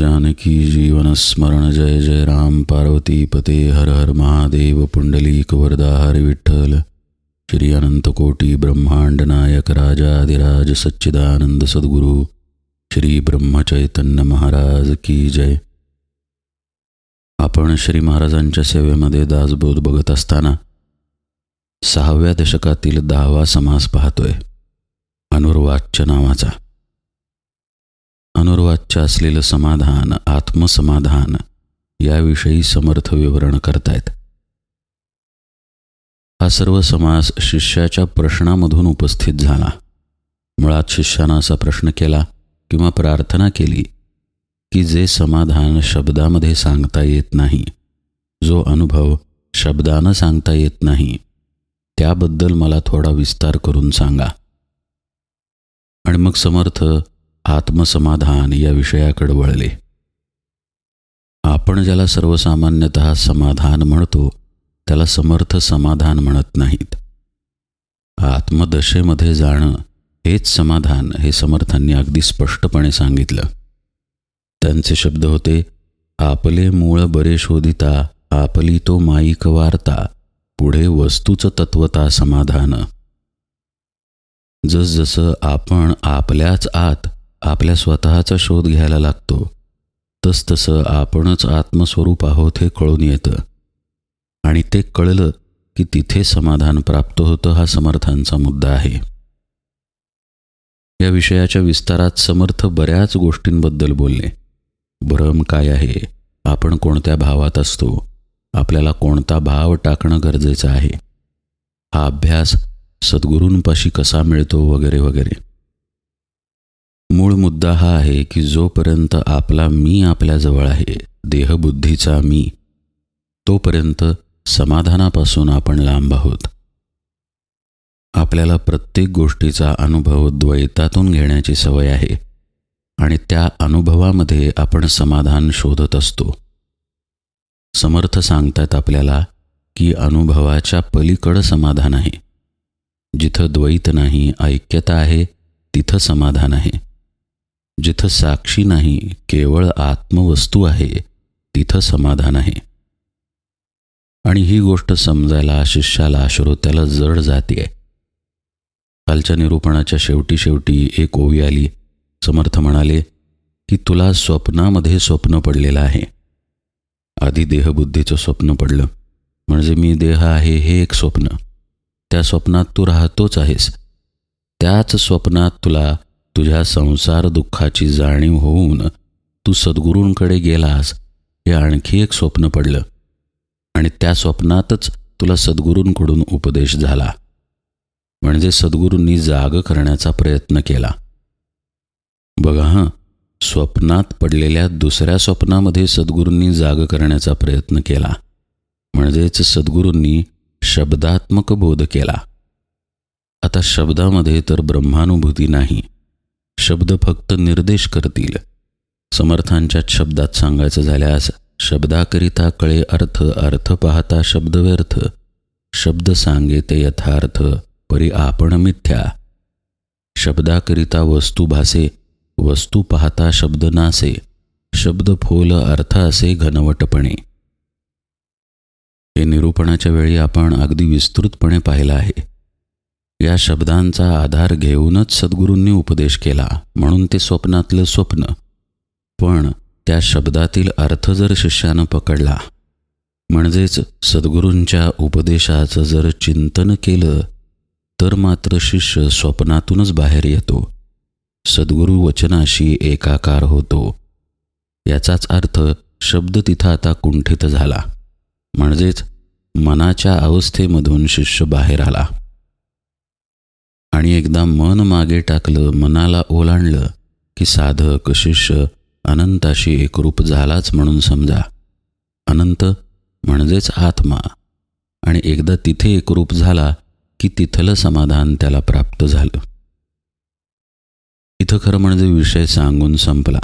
जानकी जीवन स्मरण जय जय राम। पार्वती पते हर हर महादेव पुंडलीक वरदा हर विठ्ठल। श्री अनंतकोटी ब्रह्मांड नायक राजाधिराज सच्चिदानंद सद्गुरु। श्री ब्रह्मचैतन्य महाराज की जय। आपण श्री महाराजांच्या सेवेमध्ये दासबोध बघत असताना सहाव्या दशकातील दहावा समास पाहतोय. अनुर्वाच्य नावाचा. अनुर्वाच्य असलेलं समाधान आत्मसमाधान याविषयी समर्थ विवरण करतायत. हा सर्व समास शिष्याच्या प्रश्नामधून उपस्थित झाला. मुळात शिष्यानं असा प्रश्न केला किंवा प्रार्थना केली की जे समाधान शब्दामध्ये सांगता येत नाही जो अनुभव शब्दानं सांगता येत नाही त्याबद्दल मला थोडा विस्तार करून सांगा. आणि मग समर्थ आत्मसमाधान या विषयाकडे वळले. आपण ज्याला सर्वसामान्यत समाधान म्हणतो त्याला समर्थ समाधान म्हणत नाहीत. आत्मदशेमध्ये जाणं हेच समाधान हे समर्थांनी अगदी स्पष्टपणे सांगितलं. त्यांचे शब्द होते आपले मूळ बरे शोधिता आपली तो माईक वार्ता पुढे वस्तूचं तत्वता समाधान. जसजसं आपण आपल्याच आत आपल्या स्वतःचा शोध घ्यायला लागतो. तसतसं आपणच आत्मस्वरूप आहोत हे कळून येतं. आणि ते कळलं की तिथे समाधान प्राप्त होतं हा समर्थांचा मुद्दा आहे. या विषयाच्या विस्तारात समर्थ बऱ्याच गोष्टींबद्दल बोलले. भ्रम काय आहे? आपण कोणत्या भावात असतो? आपल्याला कोणता भाव टाकणं गरजेचं आहे? हा अभ्यास सद्गुरूंपाशी कसा मिळतो वगैरे वगैरे. मूळ मुद्दा हा आहे की जोपर्यंत आपला मी आपल्याजवळ आहे देहबुद्धीचा मी तोपर्यंत समाधानापासून आपण लांब आहोत. आपल्याला प्रत्येक गोष्टीचा अनुभव द्वैतातून घेण्याची सवय आहे आणि त्या अनुभवामध्ये आपण समाधान शोधत असतो. समर्थ सांगतात आपल्याला की अनुभवाच्या पलीकडं समाधान आहे. जिथं द्वैत नाही ऐक्यता आहे तिथं समाधान आहे. जिथं साक्षी नाही केवळ आत्मवस्तू आहे तिथं समाधान आहे. आणि ही गोष्ट समजायला शिष्याला श्रोत्याला जड जाते कालच्या निरूपणाच्या शेवटी शेवटी एक ओवी आली. समर्थ म्हणाले की तुला स्वप्नामध्ये स्वप्न पडलेलं आहे. आधी देहबुद्धीचं स्वप्न पडलं. म्हणजे मी देह आहे हे एक स्वप्न. त्या स्वप्नात तू राहतोच आहेस. त्याच स्वप्नात तुला तुझ्या संसार दुःखाची जाणीव होऊन तू सद्गुरूंकडे गेलास हे आणखी एक स्वप्न पडलं. आणि त्या स्वप्नातच तुला सद्गुरूंकडून उपदेश झाला. म्हणजे सद्गुरूंनी जाग करण्याचा प्रयत्न केला. बघा हां स्वप्नात पडलेल्या दुसऱ्या स्वप्नामध्ये सद्गुरूंनी जाग करण्याचा प्रयत्न केला. म्हणजेच सद्गुरूंनी शब्दात्मक बोध केला. आता शब्दामध्ये तर ब्रह्मानुभूती नाही. शब्द फक्त निर्देश करतील. समर्थांच्या शब्दात सांगायचं झाल्यास शब्दाकरिता कळे अर्थ अर्थ पाहता शब्द व्यर्थ. शब्द सांगे ते यथार्थ परी आपण मिथ्या. शब्दाकरिता वस्तू भासे वस्तू पाहता शब्द नासे. शब्द फोल अर्थ असे घनवटपणे. हे निरूपणाच्या वेळी आपण अगदी विस्तृतपणे पाहिलं आहे. या शब्दांचा आधार घेऊनच सद्गुरूंनी उपदेश केला म्हणून ते स्वप्नातलं स्वप्न. पण त्या शब्दातील अर्थ जर शिष्यानं पकडला म्हणजेच सद्गुरूंच्या उपदेशाचं जर चिंतन केलं तर मात्र शिष्य स्वप्नातूनच बाहेर येतो. सद्गुरू वचनाशी एकाकार होतो. याचाच अर्थ शब्द तिथं आता कुंठित झाला. म्हणजेच मनाच्या अवस्थेमधून शिष्य बाहेर आला. आणि एकदा मन मागे टाकलं मनाला ओलांडलं की साधक शिष्य अनंताशी एकरूप झालाच म्हणून समजा. अनंत म्हणजेच आत्मा. आणि एकदा तिथे एकरूप झाला की तिथलं समाधान त्याला प्राप्त झालं. इथं खरं म्हणजे विषय सांगून संपला.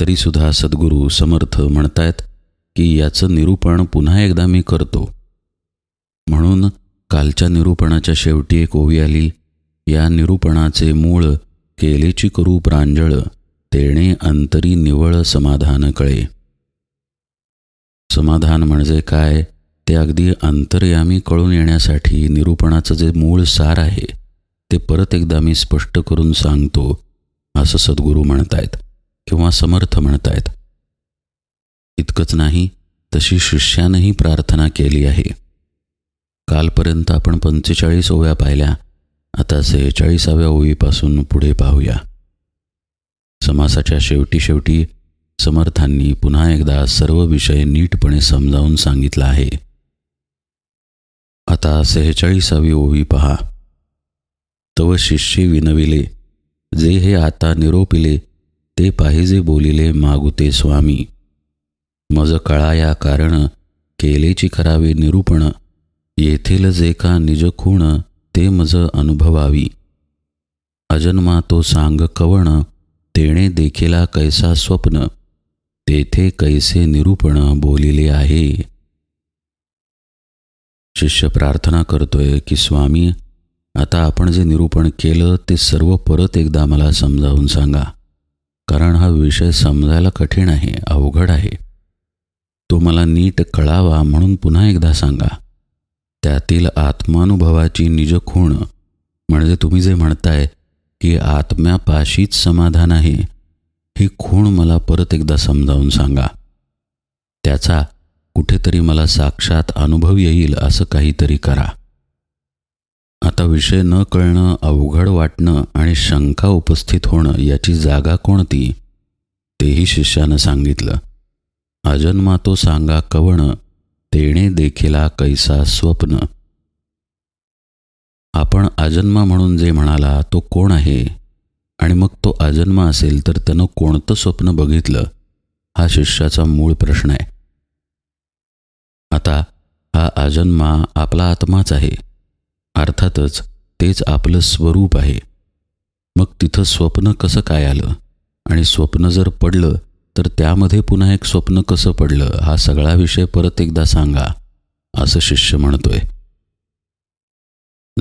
तरीसुद्धा सद्गुरू समर्थ म्हणतायत की याचं निरूपण पुन्हा एकदा मी करतो. म्हणून कालच्या निरूपणाच्या शेवटी एक ओवी आली. या निरूपणाचे मूळ केलेची करू प्रांजळ तेणे अंतरी निवळ समाधान कळे. समाधान म्हणजे काय? ते अगदी अंतर्यामी कळून येण्यासाठी निरूपणाचं जे मूळ सार आहे ते परत एकदा मी स्पष्ट करून सांगतो असं सद्गुरू म्हणतायत किंवा समर्थ म्हणतायत. इतकंच नाही तशी शिष्यानंही प्रार्थना केली आहे. कालपर्यंत आपण पंचेचाळीस ओव्या पाहिल्या आता सेहेचाळीसाव्या ओवीपासून पुढे पाहूया. समासाच्या शेवटी शेवटी समर्थांनी पुन्हा एकदा सर्व विषय नीटपणे समजावून सांगितला आहे. आता सेहेचाळीसावी ओवी पहा. तव शिष्य विनविले जे हे आता निरोपिले ते पाहिजे बोलिले मागुते स्वामी. मज कळाया कारण केलेची करावे निरूपण येथील जे का निज खूण ते मज अनुभवावी. अजन्मा तो सांग कवण तेणे देखिला कैसा स्वप्न तेथे कैसे निरूपण बोलिले आहे. शिष्य प्रार्थना करतोय की स्वामी आता आपण जे निरूपण केलं ते सर्व परत एकदा मला समजावून सांगा. कारण हा विषय समजायला कठीण आहे अवघड आहे. तो मला नीट कळावा म्हणून पुन्हा एकदा सांगा. त्यातील आत्मानुभवाची निज खूण म्हणजे तुम्ही जे म्हणताय की आत्म्यापाशीच समाधान आहे ही खूण मला परत एकदा समजावून सांगा. त्याचा कुठेतरी मला साक्षात अनुभव येईल असं काहीतरी करा. आता विषय न कळणं अवघड वाटणं आणि शंका उपस्थित होणं याची जागा कोणती? तेही शिष्यानं सांगितलं. अजन्मा तो सांगा कवणं तेणे देखिला कैसा स्वप्न? आपण अजन्मा म्हणून जे म्हणाला तो कोण आहे? आणि मग तो अजन्मा असेल तर त्यानं कोणतं स्वप्न बघितलं? हा शिष्याचा मूळ प्रश्न आहे. आता हा अजन्मा आपला आत्माच आहे. अर्थातच तेच आपलं स्वरूप आहे. मग तिथं स्वप्न कसं काय आलं? आणि स्वप्न जर पडलं तर त्यामध्ये पुन्हा एक स्वप्न कसं पडलं हा सगळा विषय परत एकदा सांगा असं शिष्य म्हणतोय.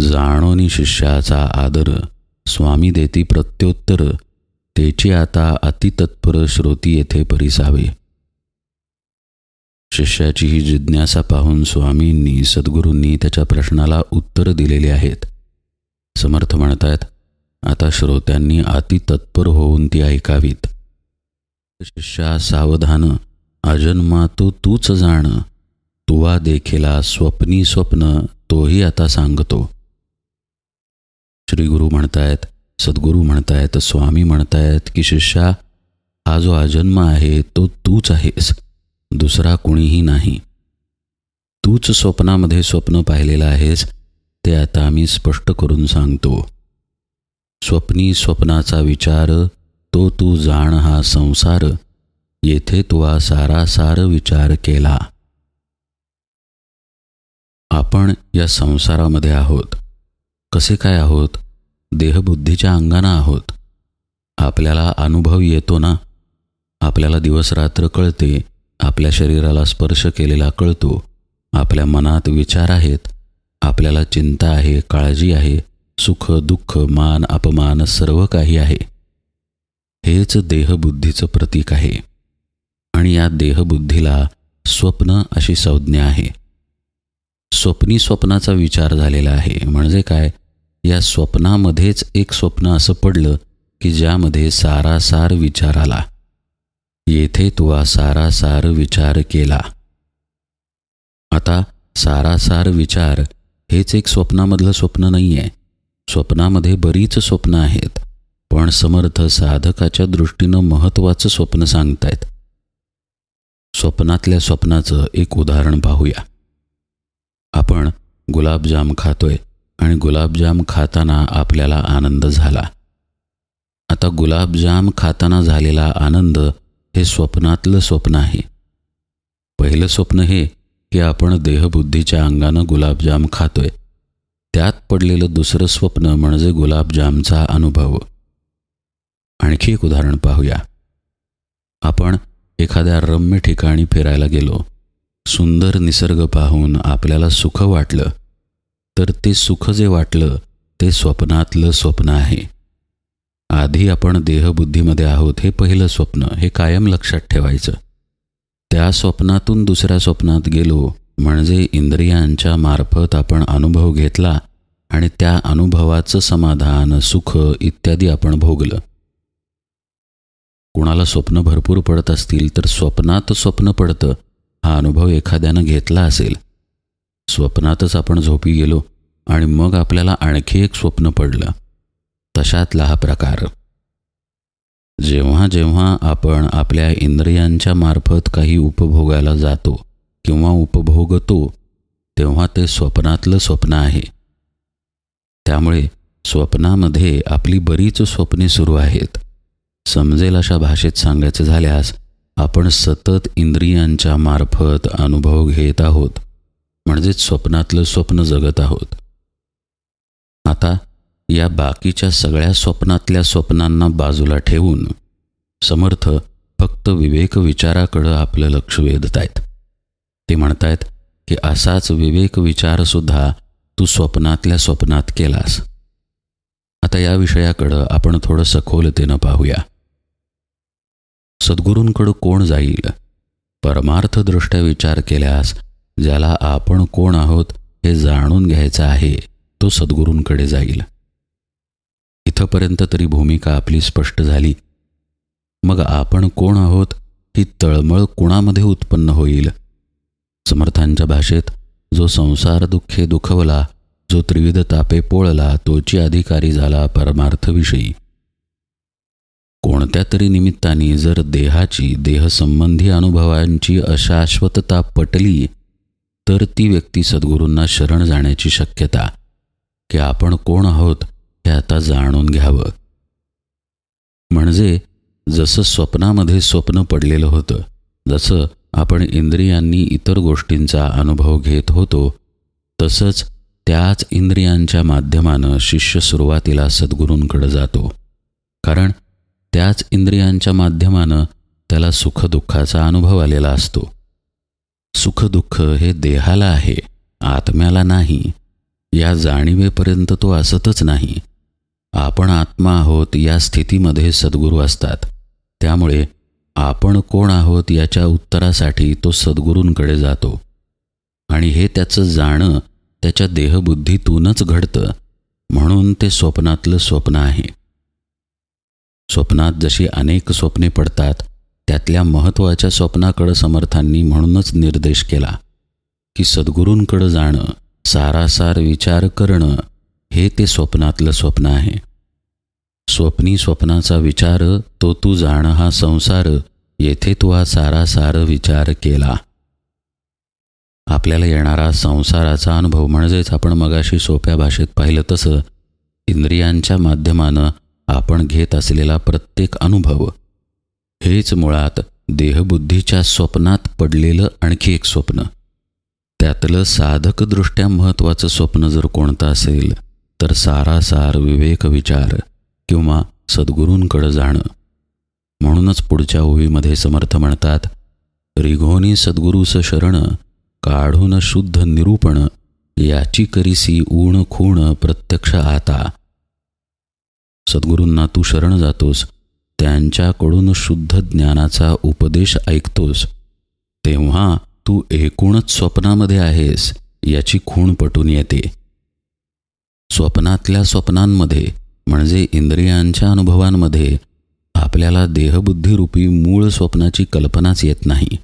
जाणोनी शिष्याचा आदर स्वामी देती प्रत्युत्तर तेची आता अतितत्पर श्रोती येथे परिसावे. शिष्याची ही जिज्ञासा पाहून स्वामींनी सद्गुरूंनी त्याच्या प्रश्नाला उत्तर दिलेली आहेत. समर्थ म्हणतायत आता श्रोत्यांनी अतितत्पर होऊन ती ऐकावीत. शिष्या सावधान अजन्मा तो तूच जाण तुवा देखिला स्वप्नी स्वप्न तोही आता सांगतो. श्रीगुरु म्हणतायत सद्गुरू म्हणतायत स्वामी म्हणतायत की शिष्या हा जो अजन्म आहे तो तूच आहेस दुसरा कुणीही नाही. तूच स्वप्नामध्ये स्वप्न पाहिलेलं आहेस ते आता आम्ही स्पष्ट करून सांगतो. स्वप्नी स्वप्नाचा विचार तो तू जाण हा संसार येथे तुवा सारासार विचार केला. आपण या संसारामध्ये आहोत. कसे काय आहोत? देहबुद्धीच्या अंगानं आहोत. आपल्याला अनुभव येतो ना? आपल्याला दिवसरात्र कळते आपल्या शरीराला स्पर्श केलेला कळतो आपल्या मनात विचार आहेत आपल्याला चिंता आहे काळजी आहे सुख दुःख मान अपमान सर्व काही आहे. हेच देहबुद्धीचं प्रतीक आहे. आणि या देहबुद्धीला स्वप्न अशी संज्ञा आहे. स्वप्नी स्वप्नाचा विचार झालेला आहे. म्हणजे काय? या स्वप्नामध्येच एक स्वप्न असं पडलं की ज्यामध्ये सारासार विचार आला. येथे तुवा सारासार विचार केला. आता सारासार विचार हेच एक स्वप्नामधलं स्वप्न नाही आहे स्वप्नामध्ये बरीच स्वप्न आहेत. पण समर्थ साधकाच्या दृष्टीनं महत्त्वाचं स्वप्न सांगतायत. स्वप्नातल्या स्वप्नाचं एक उदाहरण पाहूया. आपण गुलाबजाम खातोय आणि गुलाबजाम खाताना आपल्याला आनंद झाला. आता गुलाबजाम खाताना झालेला आनंद हे स्वप्नातलं स्वप्न आहे. पहिलं स्वप्न हे की आपण देहबुद्धीच्या अंगानं गुलाबजाम खातोय. त्यात पडलेलं दुसरं स्वप्न म्हणजे गुलाबजामचा अनुभव. आणखी एक उदाहरण पाहूया. आपण एखाद्या रम्य ठिकाणी फिरायला गेलो. सुंदर निसर्ग पाहून आपल्याला सुख वाटलं. तर ते सुख जे वाटलं ते स्वप्नातलं स्वप्न आहे. आधी आपण देहबुद्धीमध्ये आहोत हे पहिलं स्वप्न हे कायम लक्षात ठेवायचं. त्या स्वप्नातून दुसऱ्या स्वप्नात गेलो म्हणजे इंद्रियांच्या मार्फत आपण अनुभव घेतला आणि त्या अनुभवाचं समाधान सुख इत्यादी आपण भोगलं. कुणाला स्वप्न भरपूर पडत असतील तर स्वप्नात स्वप्न पडतं हा अनुभव एखाद्यानं घेतला असेल. स्वप्नातच आपण झोपी गेलो आणि मग आपल्याला आणखी एक स्वप्न पडलं. तशातला हा प्रकार. जेव्हा जेव्हा आपण आपल्या इंद्रियांच्या मार्फत काही उपभोगायला जातो किंवा उपभोगतो तेव्हा ते स्वप्नातलं स्वप्न आहे. त्यामुळे स्वप्नामध्ये आपली बरीच स्वप्ने सुरू आहेत. समजेल अशा भाषेत सांगायचं झाल्यास आपण सतत इंद्रियांच्या मार्फत अनुभव घेत आहोत म्हणजेच स्वप्नातलं स्वप्न जगत आहोत. आता या बाकीच्या सगळ्या स्वप्नातल्या स्वप्नांना बाजूला ठेवून समर्थ फक्त विवेक विचाराकडं आपलं लक्ष वेधतायत. ते म्हणतायत की असाच विवेक विचारसुद्धा तू स्वप्नातल्या स्वप्नात केलास. आता या विषयाकडं आपण थोडं सखोलतेनं पाहूया. सद्गुरूंकडं कोण जाईल? परमार्थदृष्ट्या विचार केल्यास ज्याला आपण कोण आहोत हे जाणून घ्यायचं आहे तो सद्गुरूंकडे जाईल. इथंपर्यंत तरी भूमिका आपली स्पष्ट झाली. मग आपण कोण आहोत ही तळमळ कुणामध्ये उत्पन्न होईल? समर्थांच्या भाषेत जो संसार दुःखे दुखवला जो त्रिविध तापे पोळला तोची अधिकारी झाला परमार्थविषयी. कोणत्या तरी निमित्ताने जर देहाची देहसंबंधी अनुभवांची अशाश्वतता पटली तर ती व्यक्ती सद्गुरूंना शरण जाण्याची शक्यता. की आपण कोण आहोत हे आता जाणून घ्यावं. म्हणजे जसं स्वप्नामध्ये स्वप्न पडलेलं होतं जसं आपण इंद्रियांनी इतर गोष्टींचा अनुभव घेत होतो तसंच त्याच इंद्रियांच्या माध्यमानं शिष्य सुरुवातीला सद्गुरूंकडे जातो. कारण त्याच इंद्रियांच्या माध्यमानं त्याला सुखदुःखाचा अनुभव आलेला असतो. सुखदुःख हे देहाला आहे आत्म्याला नाही. या जाणीवेपर्यंत तो असतच नाही. आपण आत्मा आहोत या स्थितीमध्ये सद्गुरू असतात. त्यामुळे आपण कोण आहोत याच्या उत्तरासाठी तो सद्गुरूंकडे जातो. आणि हे त्याचं जाणं त्याच्या देहबुद्धीतूनच घडतं. म्हणून ते स्वप्नातलं स्वप्न आहे. स्वप्नात जशी अनेक स्वप्ने पडतात त्यातल्या महत्त्वाच्या स्वप्नाकडं समर्थांनी म्हणूनच निर्देश केला. की सद्गुरूंकडं जाणं सारासार विचार करणं हे ते स्वप्नातलं स्वप्न आहे. स्वप्नी स्वप्नाचा विचार तो तू जाण हा संसार येथे तू हा सारासार विचार केला. आपल्याला येणारा संसाराचा अनुभव म्हणजेच आपण मगाशी सोप्या भाषेत पाहिलं तसं इंद्रियांच्या माध्यमानं आपण घेत असलेला प्रत्येक अनुभव हेच मुळात देहबुद्धीच्या स्वप्नात पडलेलं आणखी एक स्वप्न. त्यातलं साधकदृष्ट्या महत्त्वाचं स्वप्न जर कोणतं असेल तर सारासार विवेक विचार किंवा सद्गुरूंकडं जाणं. म्हणूनच पुढच्या ओवीमध्ये समर्थ म्हणतात रिघोनी सद्गुरूस शरण काढून शुद्ध निरूपण याची करीसी ऊण खूण प्रत्यक्ष आता. सद्गुरूंना तू शरण जातोस त्यांच्याकडून शुद्ध ज्ञानाचा उपदेश ऐकतोस. तेव्हा तू एकूणच स्वप्नामध्ये आहेस याची खूण पटून येते. स्वप्नातल्या स्वप्नांमध्ये म्हणजे इंद्रियांच्या अनुभवांमध्ये आपल्याला देहबुद्धीरूपी मूळ स्वप्नाची कल्पनाच येत नाही.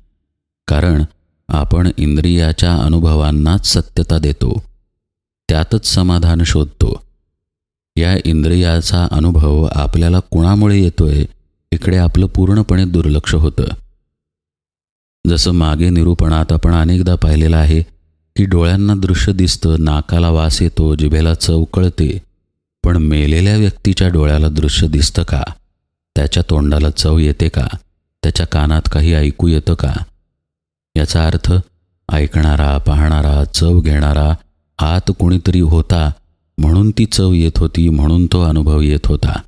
कारण आपण इंद्रियाच्या अनुभवांनाच सत्यता देतो त्यातच समाधान शोधतो. या इंद्रियाचा अनुभव आपल्याला कुणामुळे येतोय इकडे आपलं पूर्णपणे दुर्लक्ष होतं. जसं मागे निरूपणात आपण अनेकदा पाहिलेलं आहे की डोळ्यांना दृश्य दिसतं नाकाला वास येतो जिभेला चव कळते. पण मेलेल्या व्यक्तीच्या डोळ्याला दृश्य दिसतं का? त्याच्या तोंडाला चव येते का? त्याच्या कानात काही ऐकू येतं का? याचा अर्थ ऐकणारा पाहणारा चव घेणारा आत कुणीतरी होता म्हणून ती चव येत होती म्हणून तो अनुभव येत होता.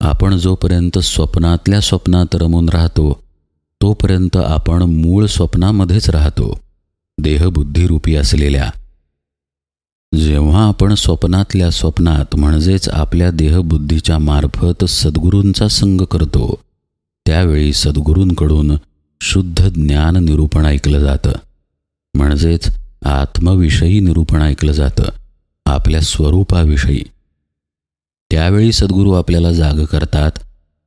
आपण जोपर्यंत स्वप्नातल्या स्वप्नात रमून राहतो तोपर्यंत आपण मूळ स्वप्नामध्येच राहतो देहबुद्धीरूपी असलेल्या. जेव्हा आपण स्वप्नातल्या स्वप्नात म्हणजेच आपल्या देहबुद्धीच्या मार्फत सद्गुरूंचा संग करतो त्यावेळी सद्गुरूंकडून शुद्ध ज्ञान निरूपण ऐकलं जातं. म्हणजेच आत्मविषयी निरूपण ऐकलं जातं आपल्या स्वरूपाविषयी. त्यावेळी सद्गुरू आपल्याला जाग करतात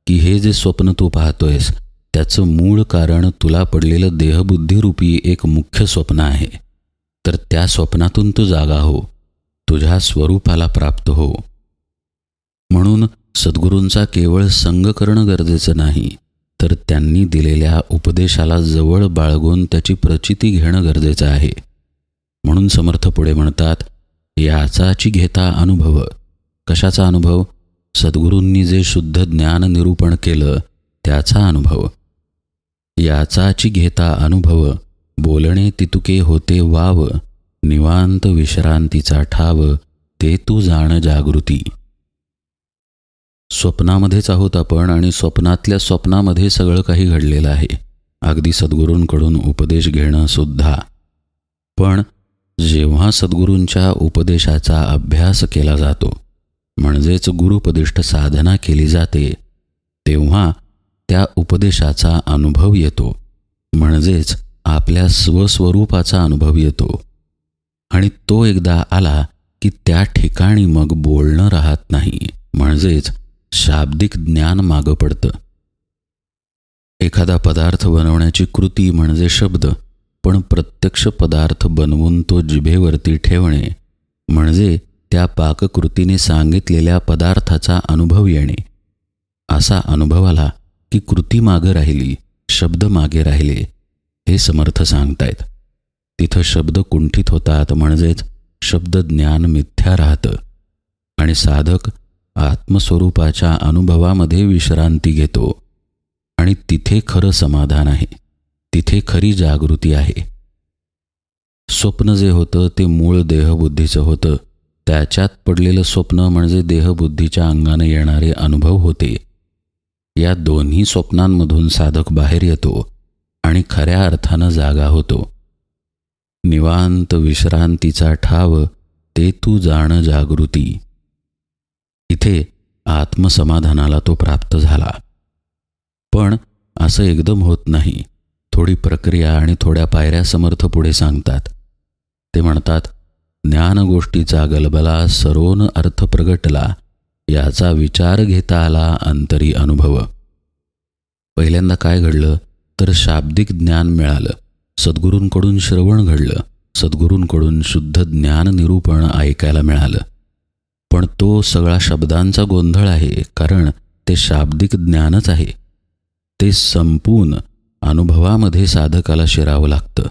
की हे जे स्वप्न तू पाहतोयस त्याचं मूळ कारण तुला पडलेलं देहबुद्धीरूपी एक मुख्य स्वप्न आहे. तर त्या स्वप्नातून तू जागा हो तुझ्या स्वरूपाला प्राप्त हो. म्हणून सद्गुरूंचा केवळ संग करणं गरजेचं नाही. तर त्यांनी दिलेल्या उपदेशाला जवळ बाळगून त्याची प्रचिती घेणं गरजेचं आहे. म्हणून समर्थ पुढे म्हणतात याचाची घेता अनुभव. कशाचा अनुभव? सद्गुरूंनी जे शुद्ध ज्ञान निरूपण केलं त्याचा अनुभव. याचाची घेता अनुभव बोलणे तितुके होते वाव निवांत विश्रांतीचा ठाव ते तू जाण जागृती. स्वप्नामध्येच आहोत आपण आणि स्वप्नातल्या स्वप्नामध्ये सगळं काही घडलेलं आहे. अगदी सद्गुरूंकडून उपदेश घेणं सुद्धा. पण जेव्हा सद्गुरूंच्या उपदेशाचा अभ्यास केला जातो म्हणजेच गुरुपदिष्ट साधना केली जाते तेव्हा त्या उपदेशाचा अनुभव येतो. म्हणजेच आपल्या स्वस्वरूपाचा अनुभव येतो. आणि तो एकदा आला की त्या ठिकाणी मग बोलणं राहत नाही. म्हणजेच शाब्दिक ज्ञान मागं पडतं. एखादा पदार्थ बनवण्याची कृती म्हणजे शब्द पण प्रत्यक्ष पदार्थ बनवून तो जिभेवरती ठेवणे म्हणजे त्या पाककृतीने सांगितलेल्या पदार्थाचा अनुभव येणे. असा अनुभव आला की कृती मागं राहिली शब्द मागे राहिले हे समर्थ सांगतायत. तिथं शब्द कुंठित होतात म्हणजेच शब्द ज्ञान मिथ्या राहतं. आणि साधक आत्मस्वरूपाच्या अनुभवामध्ये विश्रांती घेतो. आणि तिथे खरं समाधान आहे. तिथे खरी जागृती आहे. स्वप्न जे होतं ते मूळ देहबुद्धीचं होतं. त्याच्यात पडलेलं स्वप्न म्हणजे देहबुद्धीच्या अंगाने येणारे अनुभव होते. या दोन्ही स्वप्नांमधून साधक बाहेर येतो आणि खऱ्या अर्थानं जागा होतो. निवांत विश्रांतीचा ठाव ते तू जाणं जागृती. इथे आत्मसमाधानाला तो प्राप्त झाला. पण असं एकदम होत नाही. थोडी प्रक्रिया आणि थोड्या पायऱ्या समर्थ पुढे सांगतात. ते म्हणतात ज्ञान गोष्टीचा गलबला सरोन अर्थ प्रगटला याचा विचार घेता आला अंतरी अनुभव. पहिल्यांदा काय घडलं? तर शाब्दिक ज्ञान मिळालं. सद्गुरूंकडून श्रवण घडलं. सद्गुरूंकडून शुद्ध ज्ञान निरूपण ऐकायला मिळालं. पण तो सगळा शब्दांचा गोंधळ आहे कारण ते शाब्दिक ज्ञानच आहे. ते संपून अनुभवामध्ये साधकाला शिरावं लागतं.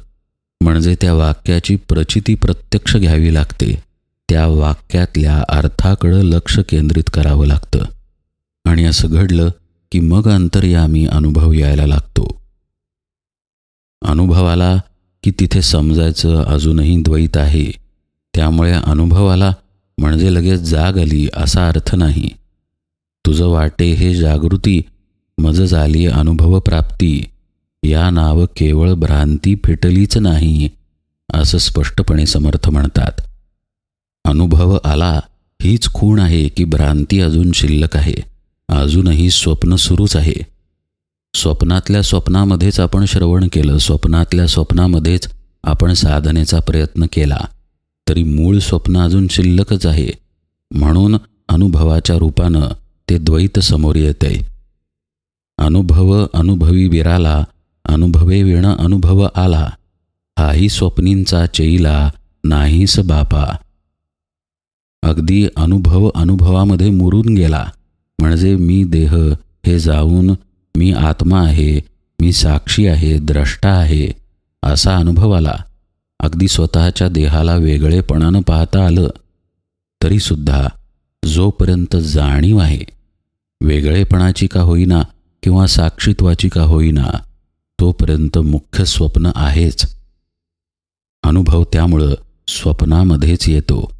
म्हणजे त्या वाक्याची प्रचिती प्रत्यक्ष घ्यावी लागते. त्या वाक्यातल्या अर्थाकडं लक्ष केंद्रित करावं लागतं. आणि असं घडलं की मग अंतर्यामी अनुभव यायला लागतो. अनुभवाला की तिथे समजायचं अजूनही द्वैत आहे त्यामुळे अनुभवाला म्हणजे लगेच जाग आली असा अर्थ नाही. तुझं वाटे हे जागृती मज झाली अनुभवप्राप्ती या नाव केवळ भ्रांती फिटलीच नाही असं स्पष्टपणे समर्थ म्हणतात. अनुभव आला हीच खूण आहे की भ्रांती अजून शिल्लक आहे. अजूनही स्वप्न सुरूच आहे. स्वप्नातल्या स्वप्नामध्येच आपण श्रवण केलं स्वप्नातल्या स्वप्नामध्येच आपण साधनेचा प्रयत्न केला. तरी मूळ स्वप्न अजून शिल्लकच आहे. म्हणून अनुभवाच्या रूपानं ते द्वैत समोर येते अनुभव अनुभवी विराला अनुभवे विण अनुभव आला. हाही स्वप्नींचा चैला नाहीस बापा. अगदी अनुभव अनुभवामध्ये मुरून गेला. म्हणजे मी देह हे जाऊन मी आत्मा आहे मी साक्षी आहे द्रष्टा आहे असा अनुभव आला. अगदी स्वतःच्या देहाला वेगळेपणानं पाहता आलं तरीसुद्धा जोपर्यंत जाणीव आहे वेगळेपणाची का होईना किंवा साक्षीत्वाची का होईना तोपर्यंत मुख्य स्वप्न आहेच. अनुभव त्यामुळं स्वप्नामध्येच येतो.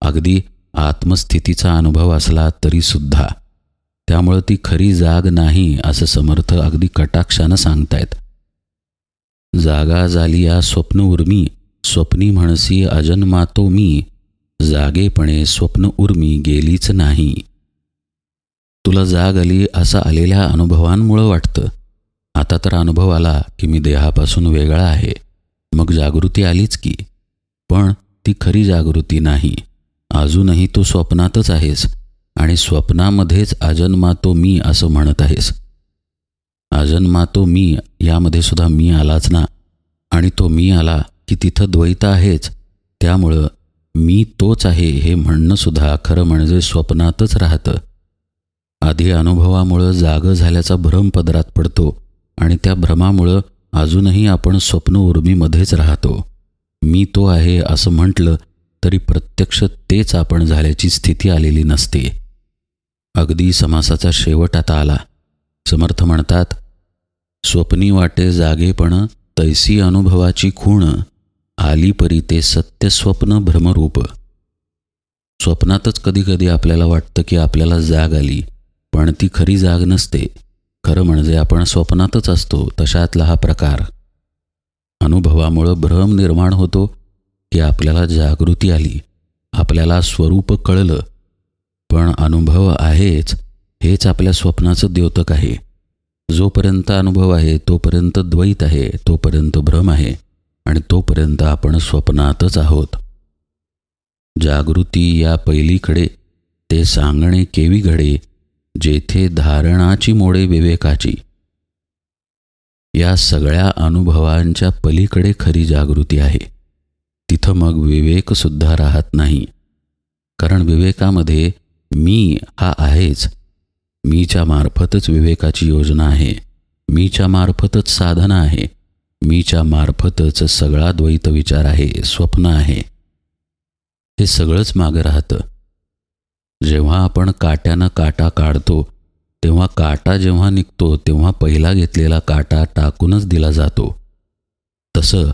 अगदी आत्मस्थितीचा अनुभव असला तरीसुद्धा त्यामुळं ती खरी जाग नाही असं समर्थ अगदी कटाक्षानं सांगतायत. जागा झाली या स्वप्न उर्मी स्वप्नी म्हणसी अजन्मातो मी जागेपणे स्वप्न उर्मी गेलीच नाही. तुला जाग आली असं आलेल्या अनुभवांमुळं वाटतं. आता तर अनुभव आला की मी देहापासून वेगळा आहे. मग जागृती आलीच की. पण ती खरी जागृती नाही. अजूनही तू स्वप्नातच आहेस आणि स्वप्नामध्येच अजन्मा तो मी असं म्हणत आहेस. अजन्मा तो मी यामध्ये सुद्धा मी आलाच ना. आणि तो मी आला की तिथं द्वैत आहेच. त्यामुळं मी तोच आहे हे म्हणणंसुद्धा खरं म्हणजे स्वप्नातच राहतं. आधी अनुभवामुळं जाग झाल्याचा भ्रम पदरात पडतो आणि त्या भ्रमामुळं अजूनही आपण स्वप्न उर्मीमध्येच राहतो. मी तो आहे असं म्हटलं तरी प्रत्यक्ष तेच आपण झाल्याची स्थिती आलेली नसते. अगदी समासाचा शेवट आता आला. समर्थ म्हणतात स्वप्नी वाटे जागेपण तैसी अनुभवाची खूण आली परी ते सत्य स्वप्न भ्रमरूप. स्वप्नातच कधीकधी आपल्याला वाटतं की आपल्याला जाग आली पण ती खरी जाग नसते. खरं म्हणजे आपण स्वप्नातच असतो तशातला हा प्रकार. अनुभवामुळं भ्रम निर्माण होतो की आपल्याला जागृती आली आपल्याला स्वरूप कळलं. पण अनुभव आहेच हेच आपल्या स्वप्नाचं द्योतक आहे. जोपर्यंत अनुभव आहे तोपर्यंत द्वैत आहे तोपर्यंत भ्रम आहे आणि तोपर्यंत आपण स्वप्नातच आहोत. जागृती या पहिलीकडे ते सांगणे केवी घडे जेथे धारणाची मोडे विवेकाची. या सगळ्या अनुभवांच्या पलीकडे खरी जागृती आहे. तिथं मग विवेकसुद्धा राहत नाही. कारण विवेकामध्ये मी हा आहेच मीच्या मार्फतच विवेकाची योजना आहे. मीच्या मार्फतच साधना आहे. मीच्या मार्फतच सगळा द्वैत विचार आहे स्वप्न आहे. हे सगळंच मागं राहतं. जेव्हा आपण काट्यानं काटा काढतो तेव्हा काटा जेव्हा निघतो तेव्हा पहिला घेतलेला काटा टाकूनच दिला जातो. तसं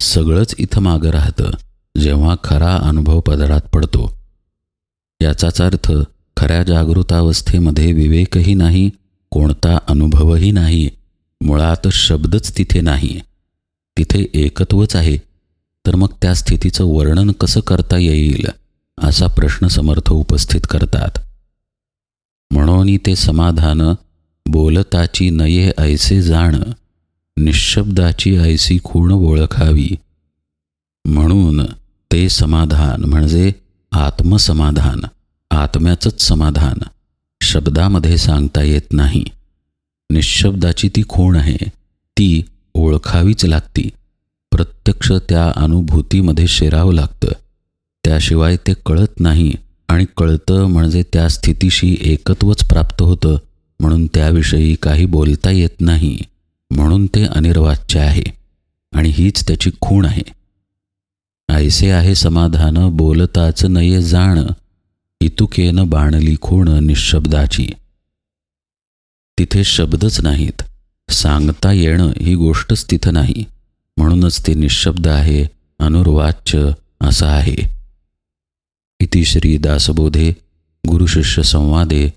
सगळंच इथं मागं राहतं जेव्हा खरा अनुभव पदरात पडतो. याचाच अर्थ खऱ्या जागृतावस्थेमध्ये विवेकही नाही कोणता अनुभवही नाही मुळात शब्दच तिथे नाही. तिथे एकत्वच आहे. तर मग त्या स्थितीचं वर्णन कसं करता येईल असा प्रश्न समर्थ उपस्थित करतात. म्हणून ते समाधान बोलताची नये ऐसे जाण निशब्दाची ऐसी खूण ओळखावी. म्हणून ते समाधान म्हणजे आत्मसमाधान. आत्म्याचंच समाधान. शब्दामध्ये सांगता येत नाही. निशब्दाची ती खूण आहे. ती ओळखावीच लागती. प्रत्यक्ष त्या अनुभूतीमध्ये शिरावं लागतं. त्याशिवाय ते कळत नाही आणि कळतं म्हणजे त्या स्थितीशी एकत्वच प्राप्त होतं म्हणून त्याविषयी काही बोलता येत नाही. म्हणून ते अनिर्वाच्य आहे आणि हीच त्याची खूण आहे. ऐसे आहे समाधान बोलताच नये जाण. इतुकेनं बाणली खूण निशब्दाची. तिथे शब्दच नाहीत. सांगता येणं ही गोष्टच तिथं नाही. म्हणूनच ते निशब्द आहे अनुर्वाच्य असं आहे. इति श्री दासबोधे गुरुशिष्य संवादे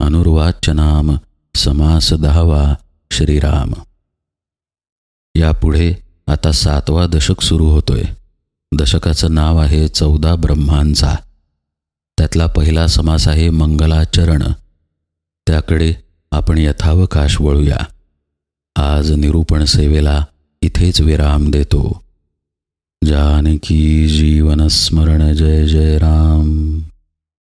अनुर्वाच्य नाम समास दहावा श्रीराम. यापुढे आता सातवा दशक सुरू होतोय. दशकाचं नाव आहे चौदा ब्रह्मांचा. त्यातला पहिला समास आहे मंगलाचरण. त्याकडे आपण यथावकाश वळूया. आज निरूपण सेवेला इथेच विराम देतो. जानकी जीवन स्मरण जय जय राम.